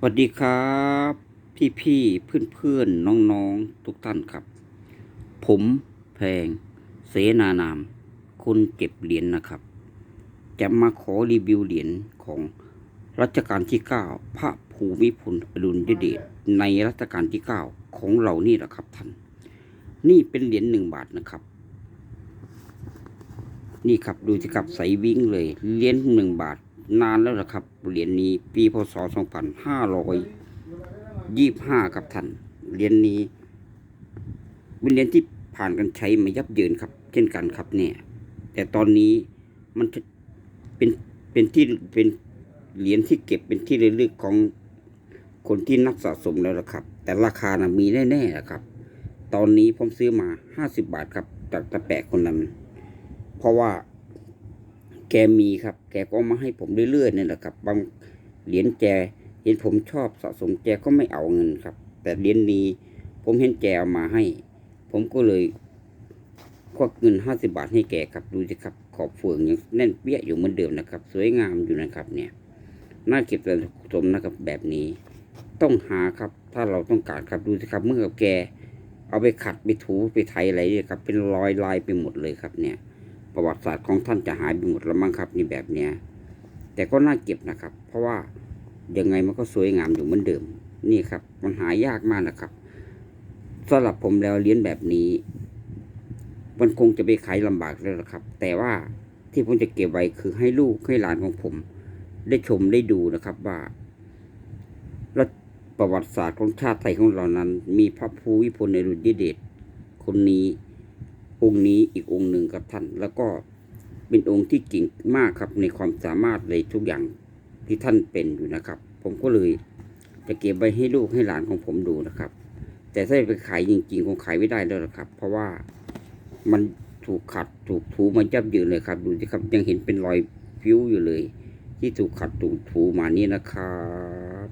สวัสดีครับ พี่พี่เพื่อนเพื่อนๆน้องทุกท่านครับ ผมแพง เสนานาม คนเก็บเหรียญนะครับ จะมาขอรีวิวเหรียญของรัชกาลที่ 9 พระภูมิพลอดุลยเดชในรัชกาลที่ 9 ของเรานี่แหละครับท่าน นี่เป็นเหรียญหนึ่งบาทนะครับ นี่ครับดูสิครับใสวิ่งเลยเหรียญหนึ่งบาท นานแล้วนะครับ เหรียญนี้ปีพศ 2525 ครับท่าน เหรียญนี้เป็นเหรียญที่ผ่านการใช้มายับเยินครับ เช่นกันครับเนี่ย แต่ตอนนี้มันเป็นเป็นที่เป็นเหรียญที่เก็บเป็นที่ระลึกของคนที่นักสะสมแล้วละครับ แต่ราคานะมีแน่ๆนะครับ ตอนนี้ผมซื้อมา 50 บาทครับ จากตะแปะคนนั้น เพราะว่า แกมีครับ แกก็มาให้ผมเรื่อยๆนี่แหละครับ บางเหรียญแกเห็นผมชอบสะสมแกก็ไม่เอาเงินครับ แต่เหรียญนี้ ผมเห็นแกเอามาให้ ผมก็เลยควักเงินห้าสิบาทให้แกครับดูสิครับ ขอบเฟืองยังแน่นเปี้ยอยู่เหมือนเดิมนะครับ สวยงามอยู่นะครับ เนี่ยน่าเก็บสะสมนะครับแบบนี้ ต้องหาครับ ถ้าเราต้องการครับดูสิครับ เมื่อกับแก เอาไปขัดไปถูไปไถอะไรเนี่ยครับ เป็นรอยลายไปหมดเลยครับเนี่ย ประวัติศาสตร์ของท่านจะหายไปหมดแล้วมั้งครับนี่แบบเนี้ย แต่ก็น่าเก็บนะครับ เพราะว่ายังไงมันก็สวยงามอยู่เหมือนเดิม นี่ครับ มันหายากมากนะครับสำหรับผมแล้วเลี้ยนแบบนี้ มันคงจะไปขายลำบากแล้วละครับ แต่ว่าที่ผมจะเก็บไว้คือให้ลูกให้หลานของผม ได้ชมได้ดูนะครับว่ารัฐประวัติศาสตร์ของชาติไทยของเรานั้น มีพระภูมิพลอดุลยเดชคนนี้ องค์นี้อีกองค์หนึ่งครับท่าน แล้วก็เป็นองค์ที่เก่งมากครับในความสามารถในทุกอย่างที่ท่านเป็นอยู่นะครับ ผมก็เลยจะเก็บไว้ให้ลูกให้หลานของผมดูนะครับ แต่ถ้าไปขายจริงๆคงขายไม่ได้แล้วนะครับ เพราะว่ามันถูกขัดถูกถูมันยับเยินเลยครับ ดูสิครับยังเห็นเป็นรอยฟิวอยู่เลย ที่ถูกขัดถูกถูมานี่นะครับ